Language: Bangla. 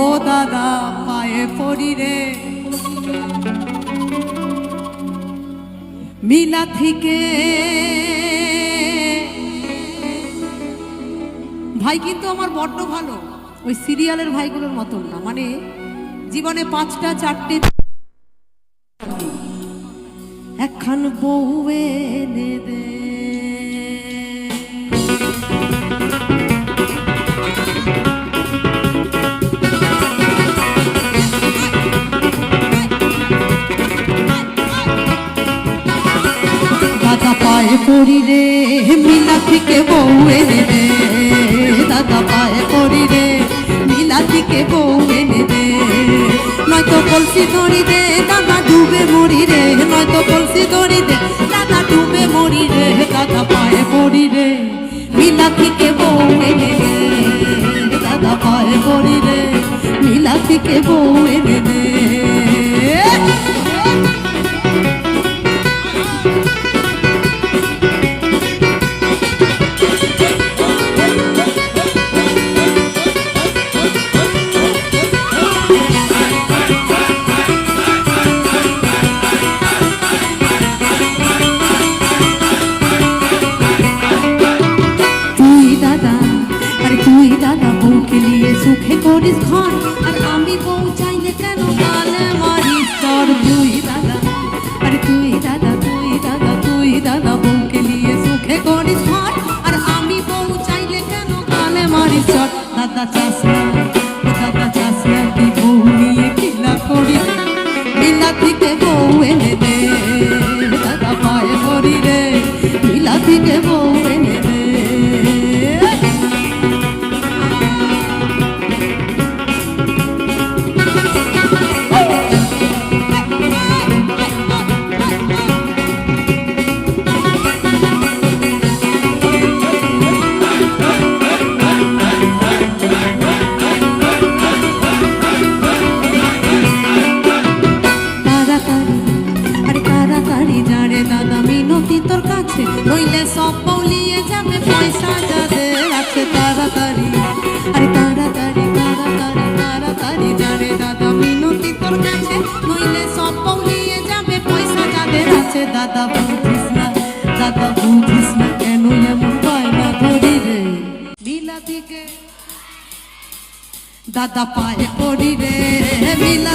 ও দাদা, পায়ে পড়ি রে মিলা ভাই কিন্তু আমার বড্ড ভালো। ওই সিরিয়ালের ভাইগুলোর মতন না মানে জীবনে পাঁচটা, চারটে একখান বউ এনে দে পড়ি রে, মিলা থেকে বউ এনে দে দাদা পায়ে পড়ি রে, মিলা থেকে বউ এনে দে নয়তো কলসি ধরি দে দাদা ডুবে মরি রে। নয়তো কলসি ধরি দে দাদা ডুবে মরি রে। দাদা পায়ে পড়ি রে, মিলা থেকে বউ এনে দে দাদা পায়ে পড়ি রে, মিলা থেকে বউ এনে দে দাদা বউকে নিয়ে সুখে করিস ঘর আর আমি বউ চাইলে কেন গালে মারিস তোর তুই দাদা, আরে তুই দাদা তুই দাদা তুই দাদা বউকে নিয়ে সুখে করিস ঘর আর আমি বউ চাইলে কেন গালে মারিস তোর দাদা চাস না দাদা চাস না কি বউ নিয়ে কিনা করিস? মিলা থেকে বউ এনে দে, দাদা পায়ে পড়ি রে। মিলা থেকে বউ সব পৌলিয়ে যাবে পয়সা যাদের আছে তাড়াতাড়ি। আরে তাড়াতাড়ি তাড়াতাড়ি তাড়াতাড়ি যারে দাদা, মিনতি তোর কাছে। নইলে সব পৌলিয়ে যাবে, পয়সা যাদের আছে দাদা, বুঝিস না, দাদা, বুঝিস না কেন এমন বায়না ধরি রে। লীলা থেকে দাদা পায়ে পড়ি রে মিলা